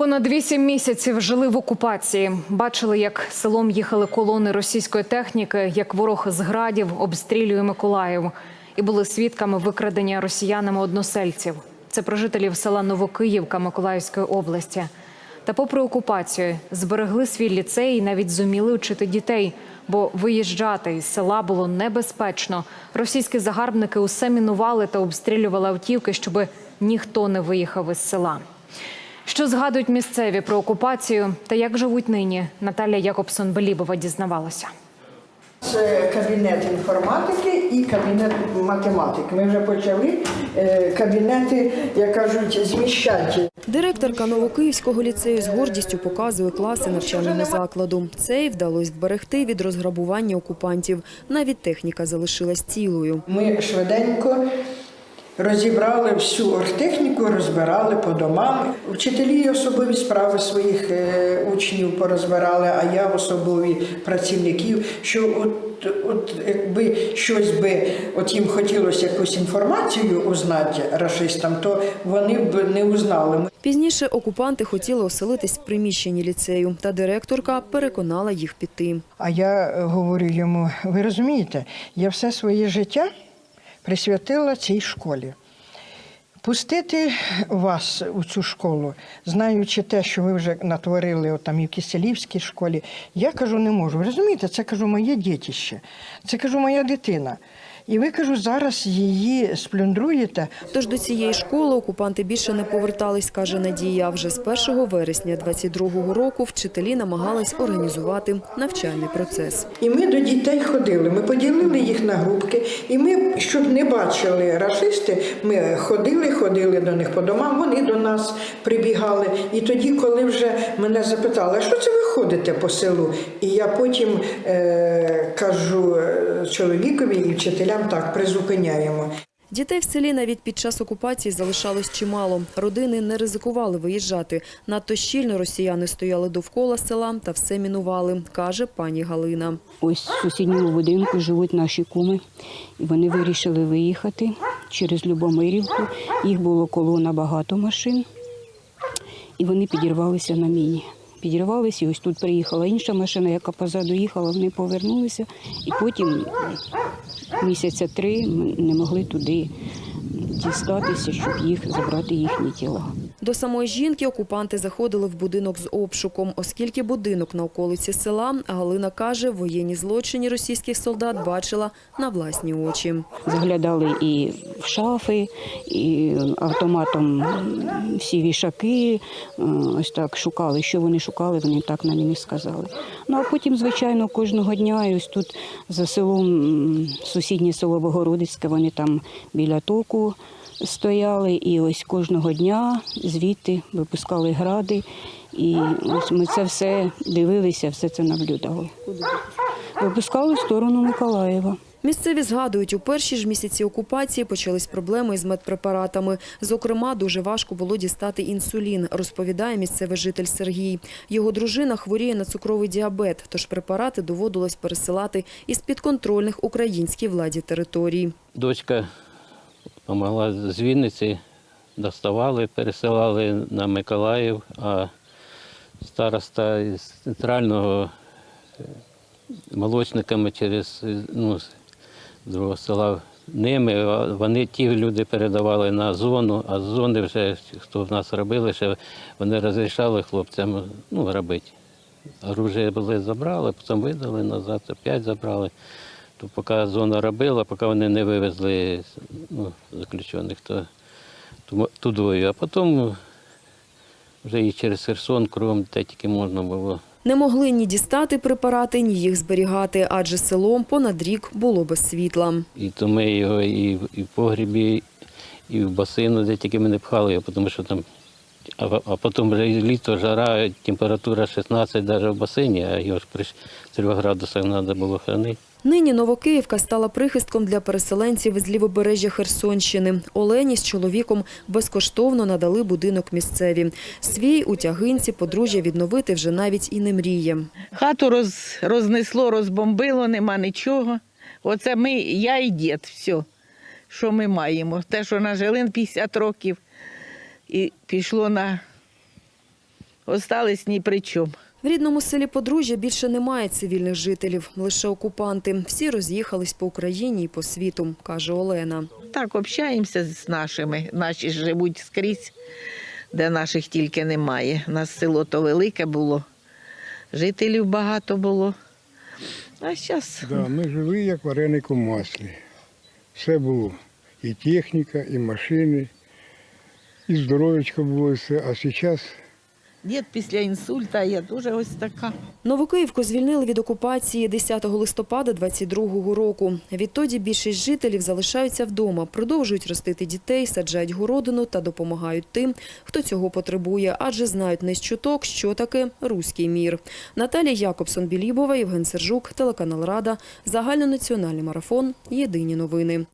Понад вісім місяців жили в окупації. Бачили, як селом їхали колони російської техніки, як ворог з градів обстрілює Миколаїв. І були свідками викрадення росіянами односельців. Це про жителів села Новокиївка Миколаївської області. Та, попри окупацію, зберегли свій ліцей і навіть зуміли вчити дітей, бо виїжджати із села було небезпечно. Російські загарбники усе мінували та обстрілювали автівки, щоб ніхто не виїхав із села. Що згадують місцеві про окупацію та як живуть нині? Наталя Якобсон Белібова дізнавалася. Це кабінет інформатики і кабінет математики. Ми вже почали е, кабінети, як кажуть, зміщати. Директорка Новокиївського ліцею з гордістю показує класи навчального закладу. Цей вдалося вберегти від розграбування окупантів. Навіть техніка залишилась цілою. Ми швиденько розібрали всю оргтехніку, розбирали по домам. Вчителі особливі справи своїх е, учнів порозбирали, а я особливі працівників. Що от, от якби щось би от їм хотілося якусь інформацію узнати рашистам, то вони б не узнали. Пізніше окупанти хотіли оселитись в приміщенні ліцею, та директорка переконала їх піти. А я е, говорю йому: ви розумієте, я все своє життя присвятила цій школі. Пустити вас у цю школу, знаючи те, що ви вже натворили от там і в Киселівській школі, я кажу, не можу. Ви розумієте, це кажу моє дітище, це кажу моя дитина. І ви кажу, зараз її сплюндруєте. Тож до цієї школи окупанти більше не повертались, каже Надія. Вже з 1 вересня 22-го року вчителі намагались організувати навчальний процес. І ми до дітей ходили. Ми поділили їх на групки, і ми, щоб не бачили рашисти, ми ходили, ходили до них по домам. Вони до нас прибігали. І тоді, коли вже мене запитали, а що це ви ходите по селу? І я потім е, кажу е, чоловікові і вчителям так призупиняємо. Дітей в селі навіть під час окупації залишалось чимало. Родини не ризикували виїжджати. Надто щільно росіяни стояли довкола села та все мінували, каже пані Галина. Ось в сусідньому будинку живуть наші куми, і вони вирішили виїхати через Любомирівку. Їх було колона багато машин, і вони підірвалися на міні. Підірвалися, і ось тут приїхала інша машина, яка позаду їхала, вони повернулися, і потім місяця три ми не могли туди дістатися, щоб їх забрати їхні тіла. До самої жінки окупанти заходили в будинок з обшуком, оскільки будинок на околиці села, Галина каже, воєнні злочини російських солдат бачила на власні очі. Заглядали і в шафи, і автоматом всі вішаки. е, Ось так шукали. Що вони шукали, вони так нам і не сказали. Ну а потім, звичайно, кожного дня, ось тут за селом, сусіднє село Богородицьке, вони там біля току стояли. І ось кожного дня звідти випускали гради. І ось ми це все дивилися, все це наблюдали. Випускали в сторону Миколаєва. Місцеві згадують, у перші ж місяці окупації почались проблеми із медпрепаратами. Зокрема, дуже важко було дістати інсулін, розповідає місцевий житель Сергій. Його дружина хворіє на цукровий діабет, тож препарати доводилось пересилати із підконтрольних українській владі територій. Дочка допомогла з Вінниці, доставали, пересилали на Миколаїв, а староста із центрального е, молочниками через ну, другого села ними. Вони ті люди передавали на зону, а з зони вже хто в нас робили, ще вони розрішали хлопцям ну, робити. Оружие були забрали, потім видали назад, опять забрали. То поки зона робила, поки вони не вивезли ну, заключених, то ту- тудою. А потім вже і через Херсон кругом де тільки можна було. Не могли ні дістати препарати, ні їх зберігати, адже селом понад рік було без світла. І то ми його і, в- погрібі, і в басину, де тільки ми не пхали його, тому що там. А, а потім вже літо, жара, температура 16 навіть в басейні, а його ж при 3 градусах треба було хранити. Нині Новокиївка стала прихистком для переселенців з лівобережжя Херсонщини. Олені з чоловіком безкоштовно надали будинок місцеві. Свій у тягинці подружжя відновити вже навіть і не мріє. Хату роз, рознесло, розбомбило, нема нічого. Оце ми, я і дід, все, що ми маємо. Те, що нажили на 50 років, і пішло на остались ні при чому. В рідному селі Подружжя більше немає цивільних жителів, лише окупанти. Всі роз'їхались по Україні і по світу, каже Олена. Так, общаємося з нашими. Наші живуть скрізь, де наших тільки немає. У нас село то велике було, жителів багато було. А зараз Да, ми жили як вареник у маслі. Все було. І техніка, і машини, і здоров'ячко було все. А зараз дід після інсульта, а я дуже ось така. Новокиївку звільнили від окупації 10 листопада 22-го року. Відтоді більшість жителів залишаються вдома, продовжують ростити дітей, саджають городину та допомагають тим, хто цього потребує, адже знають не з чуток, що таке руський мір. Наталія Якобсон-Білібова, Євген Сержук, телеканал Рада, загальнонаціональний марафон. Єдині новини.